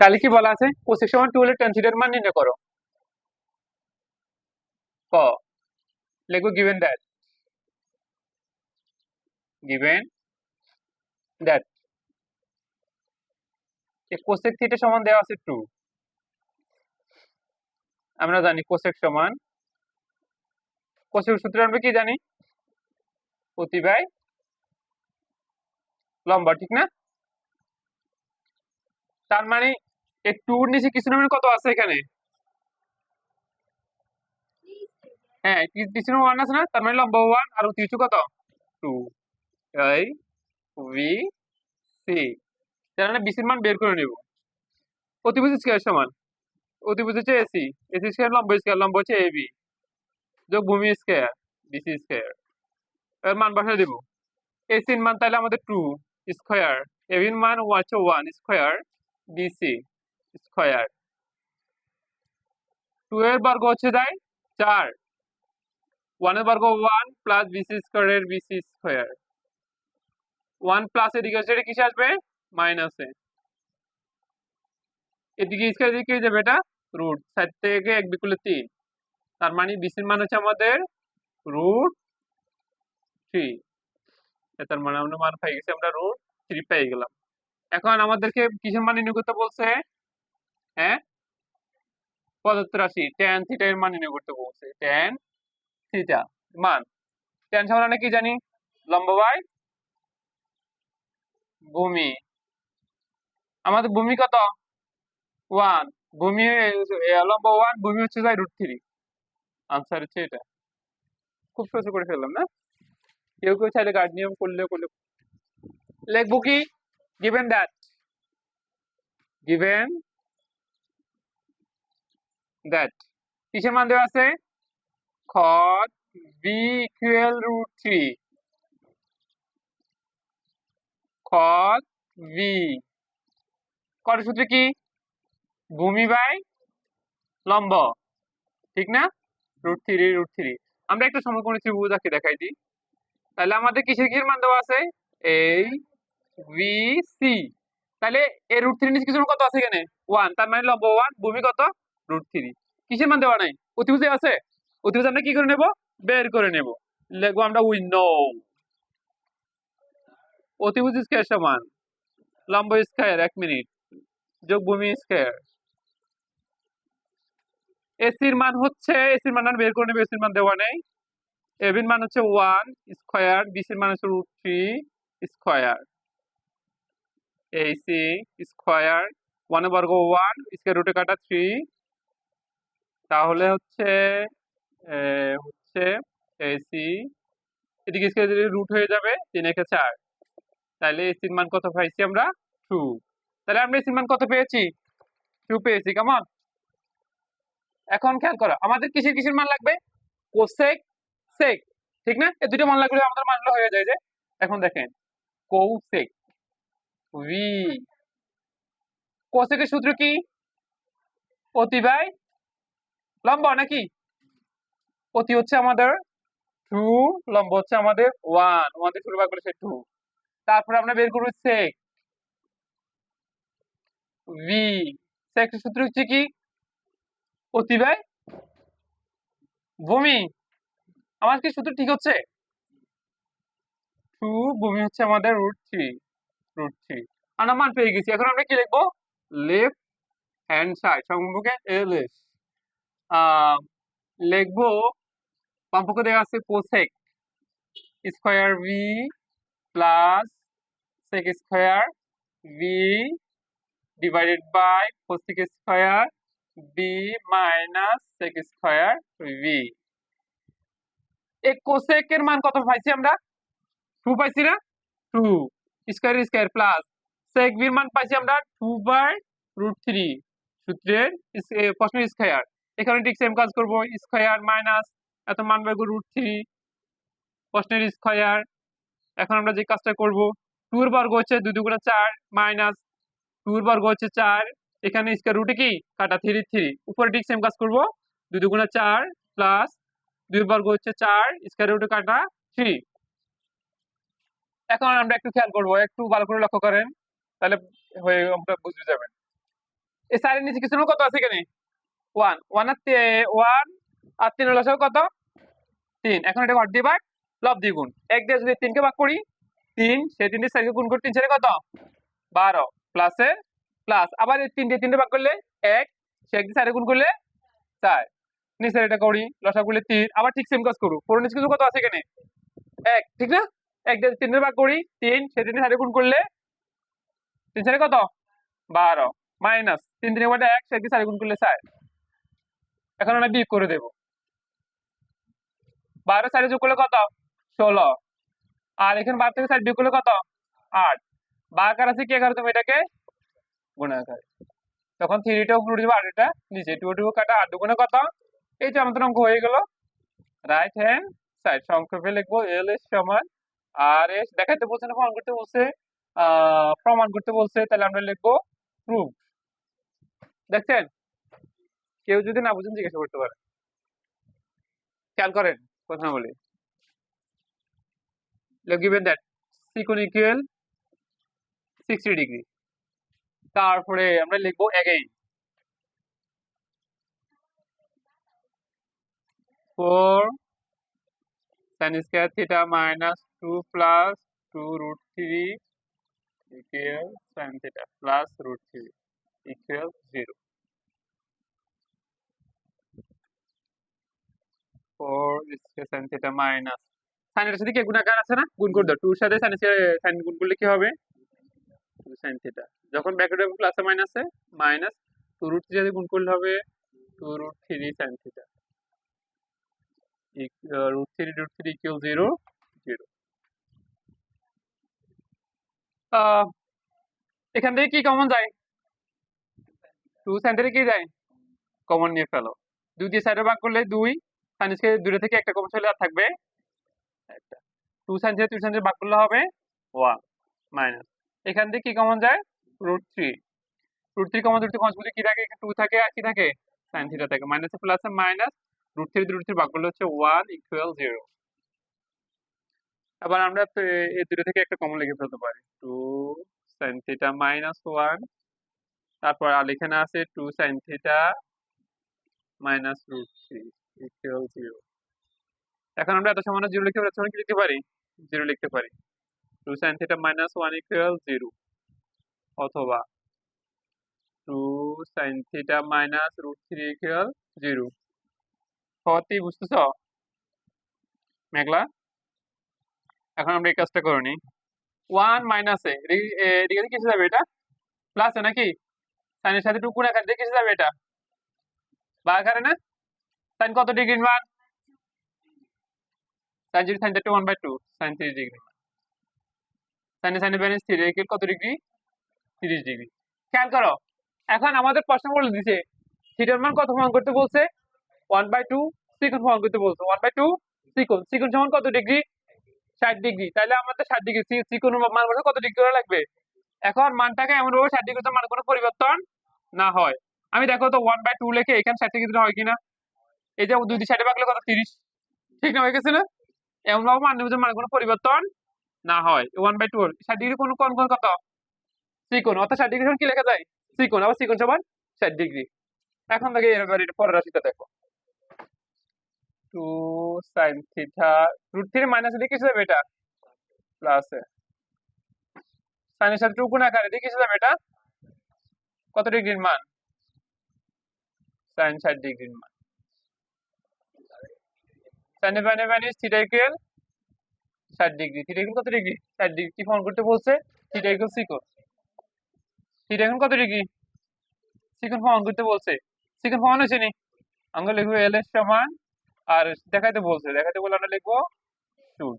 তাহলে কি বলা আছে? কোসেক সমান টু হলে টেন থিটার মান নির্ণয় করো। ক। লিখব given that given that cosec theta সমান দেওয়া আছে টু আমরা জানি কোসেক সমান। কোসেক সূত্র আমরা কি জানি? প্রতি বাই লম্বা, ঠিক না? তার মানে এই টুর নিচে কিছু নামের কত আছে এখানে? হ্যাঁ পিছনে ওয়ান আছে না? তার মানে লম্বা ওয়ান আর উঁচু কত? টু এই ভি সি তার মানে বিসির মান বের করে নেব। অতিভুজ স্কয়ার সমান। অতিভুজ হচ্ছে এসি এসি স্কয়ার লম্ব স্কয়ার লম্ব হচ্ছে এবি যোগ ভূমি স্কয়ার বিসি স্কয়ার এর মান বসায় দেব। এসির মান তাহলে আমাদের টু স্কয়ার এবির মান হচ্ছে one square BC square two এর বর্গ হচ্ছে যায় চার ওয়ানের বর্গ ওয়ান প্লাস বিসি স্কয়ারের বিসি স্কয়ার ওয়ান প্লাস এদিকে হচ্ছে এটা কিসে আসবে? মাইনাসে এদিকে স্কয়ার এদিকে কি যাবে এটা রুট সাইড থেকে এক বিকুলে তিন। তার মানে বিসির মান হচ্ছে আমাদের রুট থ্রি তার মানে আমরা মান পাই গেছি, আমরা রুট থ্রি পেয়ে গেলাম। এখন আমাদেরকে কিসের মান নির্ণয় করতে বলছে? হ্যাঁ? পদার্থ রাশি ট্যান থিটা এর মান নির্ণয় করতে বলছে। ট্যান থিটা মান। ট্যান সমান আমরা কি জানি? লম্ব বাই ভূমি। আমাদের ভূমি কত? ওয়ান ভূমি লম্ব ওয়ান ভূমি হচ্ছে যাই রুট থ্রি আনসার হচ্ছে এটা। খুব সহজ করে ফেললাম, না? কেউ কেউ চাইলে গার্ড নিয়ম করলে করলে। লিখব কি? গিভেন দ্যাট গিভেন দ্যাট কিসের মান দেওয়া আছে? খত বি ইকুয়াল রুট থ্রি খত বি কত সূত্র কি? ভূমি বাই লম্ব। ঠিক না? রুট থ্রি রুট থ্রি আমরা একটা সমকোণী ত্রিভুজ আঁকে দেখাই দিই। তাহলে আমাদের কিসের কিসের মান দেওয়া আছে? এই বি সি তাহলে এই রুট থ্রি নিচে কিছু কত আছে এখানে? ওয়ান তার মানে লম্ব ওয়ান ভূমি কত? রুট থ্রি কিসের মান দেওয়া নাই? অতিভুজে আছে? অতিভুজ আমরা কি করে নেব? বের করে নেব। লিখব আমরা উই নো অতিভুজ স্কয়ার সমান। লম্ব স্কয়ার এক মিনিট। যোগ ভূমি স্কয়ার এসির মান হচ্ছে এসির মান বের করে নেব এসির মান দেওয়া নেই। এবির মান হচ্ছে ওয়ান স্কয়ার বিসির মান হচ্ছে root three square AC square ওয়ানের বর্গ ওয়ান স্কয়ার রুটে কাটা থ্রি তাহলে হচ্ছে হচ্ছে এসি এদিকে স্কয়ার যদি রুট হয়ে যাবে, তিন একে চার। তাহলে এসির মান কত পাইছি আমরা? টু তাহলে আমরা এসির মান কত পেয়েছি? টু পেয়েছি, কেমন? এখন খেয়াল করো, আমাদের কিসের কিসের মান লাগবে? কোসেক সেক ঠিক না? এই দুটো মান লাগলে আমাদের মানগুলো হয়ে যায় যে, এখন দেখেন কৌসেক ভি কোসেকের সূত্র কি? অতি বাই লম্ব নাকি? অতি হচ্ছে আমাদের টু লম্ব হচ্ছে আমাদের ওয়ান ওয়ান দিয়ে শুরু করেছে টু তারপরে আমরা বের করব সেক ভি সূত্র হচ্ছে কি? অতি বাই ভূমি। আমার কি সূত্র ঠিক হচ্ছে? টু ভূমি হচ্ছে আমাদের রুট থ্রি রুট থ্রি আমরা মান পেয়ে গেছি। এখন আমরা কি লিখব? লেফট হ্যান্ড সাইড সম্মুখে এল এস লিখব বামপক্ষ দেওয়া আছে cosec square V plus sec square V divided by cosec square B minus sec square V এই কোসেকের মান কত পাইছি আমরা? টু পাইছি না? Two square square plus sec বির মান পাইছি আমরা টু বাই রুট থ্রি সূত্রের প্রশ্নের স্কোয়ার এখানে ঠিক সেম কাজ করব স্কোয়ার মাইনাস এত মান বাই রুট থ্রি প্রশ্নের স্কোয়ার এখন আমরা যে কাজটা করব টুর বর্গ হচ্ছে দুই দুগুণে চার মাইনাস টুর বর্গ হচ্ছে চার, এখানে স্কোয়ার রুটে কি? কাটা থ্রি থ্রি উপরে ঠিক সেম কাজ করব, দুই দুগুণে চার প্লাস দুই বর্গ হচ্ছে চার স্কোয়ার রুটে কাটা থ্রি এখন আমরা একটু খেয়াল করব, একটু ভালো করে লক্ষ্য করেন, তাহলে হয়ে, আমরা বুঝতে যাবেন। এই সাইডের নিচে কিছু কত আছে এখানে? ওয়ান ওয়ান আর ওয়ান আর তিন হলো কত? তিন। এখন এটা ঘর দিয়ে ভাগ লব দিয়ে গুণ এক দিয়ে যদি তিনকে ভাগ করি, তিন, সেই তিন দিয়ে চারকে গুণ করি, তিন চারে কত? বারো। প্লাসে প্লাস আবার এই তিন দিয়ে তিনটে ভাগ করলে এক সে এক দিয়ে চারে গুণ করলে চার। নিচের এটা করি লসা করলে তিন। আবার ঠিক সেম কাজ করু পুরো নিচে কিছু কত আছে এখানে? এক। ঠিক না? এক দিয়ে তিনটে ভাগ করি, তিন সে তিন দিয়ে চারে গুণ করলে তিন চারে কত? বারো। মাইনাস তিন দিনের মধ্যে এক সে চারে গুণ করলে চার। এখন আমরা বিয়োগ করে দেব। বারো চারে যোগ করলে কত? ষোলো। আর এখানে বারো থেকে চার বিয়োগ করলে কত? আট। বাঘার আছে কি? এগারো। তুমি এটাকে গুণাকার তখন থ্রিটা উপরে দেবো আটটা নিচে। টু টু কাটা আট দুগুণে কত? এই যে আমাদের অঙ্ক হয়ে গেল। রাইট হ্যান্ড সাইড সংক্ষেপে লিখব এল এস সমান আর এস দেখাইতে বলছে না, প্রমাণ করতে বলছে প্রমাণ করতে বলছে, তাহলে আমরা লিখব প্রুফ দেখছেন? কেউ যদি না বুঝেন জিজ্ঞাসা করতে পারে খেয়াল করেন কথা বলি given that secant equal 60 degree তারপরে আমরা লিখব again 4 sin square theta minus 2 plus 2 root 3 equal sin theta plus root 3 equal 0 sin theta minus সাইনের সাথে কি গুণাকার আছে না? গুণ করে দাও। সাথে সাইন সাইন গুণ করলে কি হবে? সাইন থিটা যখন ব্র্যাকেট হবে প্লাসে মাইনাসে মাইনাস টু রুট থ্রি গুণ করলে হবে two root three sine theta root three root three zero zero এখান থেকে কি কমন যায়? টু সাইন থেকে কি যায়? কমন নিয়ে ফেলো। দুই দিয়ে সাইডে ভাগ করলে দুই সাইন্সকে দূরে থেকে একটা কমন আর থাকবে। টু সাইন থেকে টু সাইন ভাগ করলে হবে ওয়ান মাইনাস এখান থেকে কি কমন যায়? Root three root three common root common কি থাকে? টু থাকে আর কি থাকে? সাইন থিটা থাকে। মাইনাসে প্লাসে minus root three root three ভাগ করলে হচ্ছে ওয়ান ইকুয়াল জিরো আবার আমরা এই দুটো থেকে একটা কমন লিখে ফেলতে পারি। Two sine theta minus one তারপর আর এখানে আছে two sine theta minus root three এখন আমরা এত সমান জিরো লিখতে পারি কি লিখতে পারি? জিরো লিখতে পারি। Two sine theta minus one equal zero অথবা two sine theta minus root three equal zero সত্যি বুঝতেছ? মেঘলা? এখন আমরা এই কাজটা করে নিই। ওয়ান মাইনাসে এদিকে কিসে যাবে এটা? প্লাসে নাকি? সাইনের সাথে টু কোন আকারে দিয়ে কিসে যাবে এটা? বা আকারে না? সাইন কত ডিগ্রি মান সাইন যদি sine thirty one by two sine three degree সাইনে সাইনে ব্যালেন্স থ্রি ইকুয়াল কত ডিগ্রি তিরিশ ডিগ্রি খেয়াল করো, এখন আমাদের প্রশ্ন বলে দিছে থিটার মান কত প্রমাণ করতে বলছে? ওয়ান বাই টু সিকন প্রমাণ করতে বলছে। ওয়ান বাই টু সিকন সিকন সমান কত ডিগ্রি ষাট ডিগ্রি তাহলে আমাদের ষাট ডিগ্রি সিকন মান বসে কত ডিগ্রি লাগবে? এখন মানটাকে এমন ভাবে ষাট ডিগ্রি মান কোনো পরিবর্তন না হয়। আমি দেখো তো ওয়ান বাই টু লেখে এখানে ষাট ডিগ্রি হয় কিনা? এই যে দুই ষাটে ভাগলে কত? তিরিশ। ঠিক না, হয়ে গেছে না? এমন ভাবে মান নেবে যে মানে কোনো পরিবর্তন না হয়। ওয়ান বাই টু ষাট ডিগ্রি কোন কোন কোন কত? সিকোন অর্থাৎ ষাট ডিগ্রি কি লেখা যায়? সিকোন আবার সিকোন সমান ষাট ডিগ্রি এখন থেকে এবার পরের রাশিটা দেখো। Two sine theta root three minus দিয়ে কিসে যাবে এটা? প্লাসে সাইনের সাথে টু গুণ আকারে দিয়ে কিসে যাবে এটা? কত ডিগ্রির মান? সাইন ষাট ডিগ্রির মান। সাইনে বাইনে বাইনে থিটা ষাট ডিগ্রি থিটা কত ডিগ্রি? ষাট ডিগ্রি ফোন করতে বলছে? থিটা ইকুয়াল থিটা এখন কত ডিগ্রি? সিকোন ফোন করতে বলছে। সিকোন ফোন হয়েছে নি? আমরা লিখব এল এর সমান, আর দেখাইতে বলছে। দেখাইতে বলে আমরা লিখব শুড